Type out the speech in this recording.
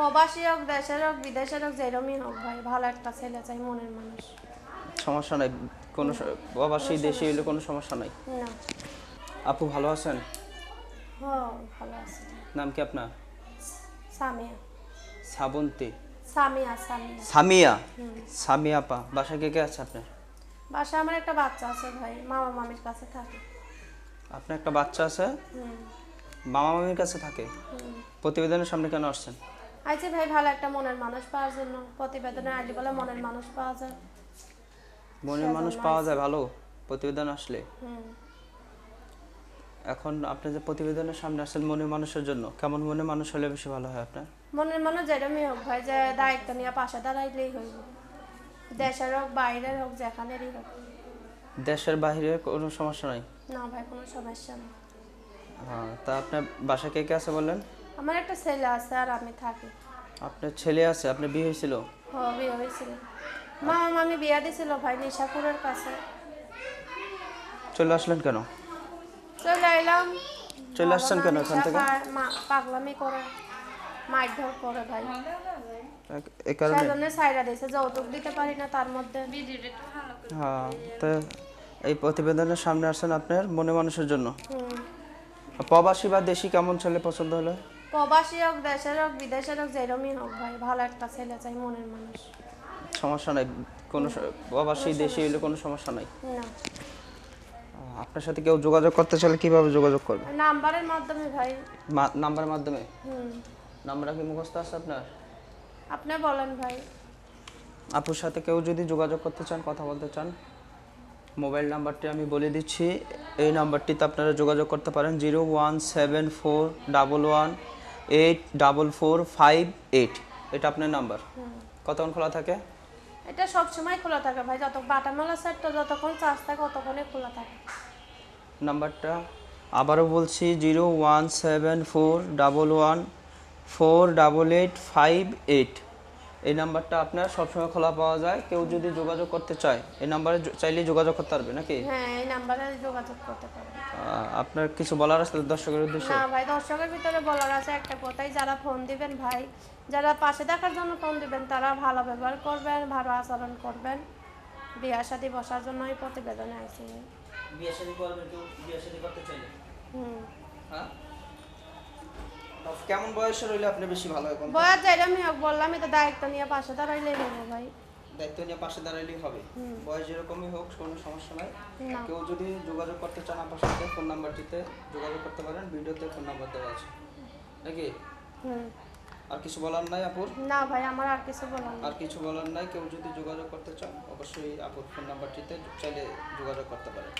প্রবাসী হোক দেশের হোক বিদেশের হোক যেরমই হোক ভাই ভালো একটা ছেলে চাই মনের মানুষ। সমস্যা নাই। কোনো প্রবাসী দেশি হইলে কোনো সমস্যা নাই। না। আপু ভালো আছেন? হ ভালো আছে। নাম কি আপনার? সামিয়া। শ্রাবন্তী সামিয়া সামিয়া। সামিয়া? সামিয়া আপা বাসায় কে কে আছে আপনার? বাসায় আমার একটা বাচ্চা আছে ভাই মামা মামির কাছে থাকে। আপনার একটা বাচ্চা আছে? মামা মামির কাছে থাকে? প্রতিবেদনের সামনে কেন আসছেন? আইছে ভাই ভালো একটা মনের মানুষ পাওয়ার জন্য। প্রতিবেদনে আইলি বলে মনের মানুষ পাওয়া যায়। মনের মানুষ পাওয়া যায় ভালো। প্রতিবেদন আসলে। হুম। এখন আপনি যে প্রতিবেদনের সামনে আসছেন মনের মানুষের জন্য কেমন মনের মানুষ হলে বেশি ভালো হয় আপনার? মনের মানুষ যেরমই হোক ভাই যে দায়িত্ব নিয়ে পাশে দাঁড়াইলেই হইব। দেশের হোক বাইরের হোক যেখানেরই হোক। দেশের বাইরে কোনো সমস্যা নাই? না ভাই কোনো সমস্যা নেই। হ্যাঁ তা আপনার বাসায় কে কে আছে বললেন? আমার একটা ছেলে আছে আর আমি থাকি। আপনার ছেলে আছে? আপনার বিয়ে হয়েছিল? হ্যাঁ বিয়ে হয়েছিল। মা মামি বিয়া দিছিল ভাই নিশাপুরের কাছে। চলে আসলেন কেন? চলে এলাম চলে আসছেন কেন এখান থেকে? মা- পাগলামি করে মারধর করে ভাই। এ- এ কারণে? সেজন্য সাইরা দিয়েছে যৌতুক দিতে পারি না তার মধ্যে। হ্যাঁ তো এই প্রতিবেদনের সামনে আসছেন আপনার মনে মানুষের জন্য। প্রবাসী বা দেশি কেমন ছেলে পছন্দ হলো? প্রবাসী হোক দেশের হোক বিদেশের হোক যেরমই হোক ভাই ভালো একটা ছেলে চাই মনের মানুষ। সমস্যা নাই। কোনো প্রবাসী দেশি হইলে কোনো সমস্যা নাই। না। আপনার সাথে কেউ যোগাযোগ করতে চাইলে কীভাবে যোগাযোগ করবে? নাম্বারের মাধ্যমে ভাই। নাম্বারের মাধ্যমে? হুম। নাম্বার কি মুখস্থ আছে আপনার? আপনি বলেন ভাই। আপুর সাথে কেউ যদি যোগাযোগ করতে চান কথা বলতে চান মোবাইল নাম্বারটি আমি বলে দিচ্ছি। এই নাম্বারটিতে আপনারা যোগাযোগ করতে পারেন। Zero one seven four double one eight double four five eight এটা আপনার নাম্বার কতক্ষণ খোলা থাকে? এটা সব সময় খোলা থাকে ভাই। যত বাটামালা সেটটা যতক্ষণ চার্জ থাকে ততক্ষণই খোলা থাকে। নাম্বারটা আবারও বলছি zero one seven four double one four double eight five eight এই নাম্বারটা আপনার সবসময় খোলা পাওয়া যায়। কেউ যদি যোগাযোগ করতে চায় এই নাম্বারে চাইলেই যোগাযোগ করতে পারবে নাকি? হ্যাঁ এই নাম্বারে যোগাযোগ করতে আহ, আপনার কিছু বলার আছে দর্শকের উদ্দেশ্যে? না ভাই দর্শকের ভিতরে বলার আছে একটা কথাই যারা ফোন দিবেন ভাই যারা পাশে দেখার জন্য ফোন দিবেন তারা ভালো ব্যবহার করবেন ভালো আচরণ করবেন। বিয়া শাদি বসার জন্য এই প্রতিবেদনে আইছি। বিয়ে শাদী করবে কেউ? বিয়ে শাদী করতে চাইলে? হুম। হ্যাঁ? কেমন বয়সের রইলে আপনি বেশি ভালো হয় কোন বয়স যেরমই হোক বললামই তো দায়িত্ব নিয়ে পাশে দাঁড়াইলেই হব ভাই। দায়িত্ব নিয়ে পাশে দাঁড়াইলেই হবে। বয়স যেরকমই হোক কোনো সমস্যা নাই। কেউ যদি যোগাযোগ করতে চান আপনার সাথে ফোন নাম্বারটিতে যোগাযোগ করতে পারেন ভিডিওতে ফোন নাম্বার দেওয়া আছে। নাকি? আর কিছু বলার নাই আপুর? না ভাই আমার আর কিছু বলার নেই। আর কিছু বলার নাই? কেউ যদি যোগাযোগ করতে চান অবশ্যই আপুর ফোন নাম্বারটিতে চাইলে যোগাযোগ করতে পারেন।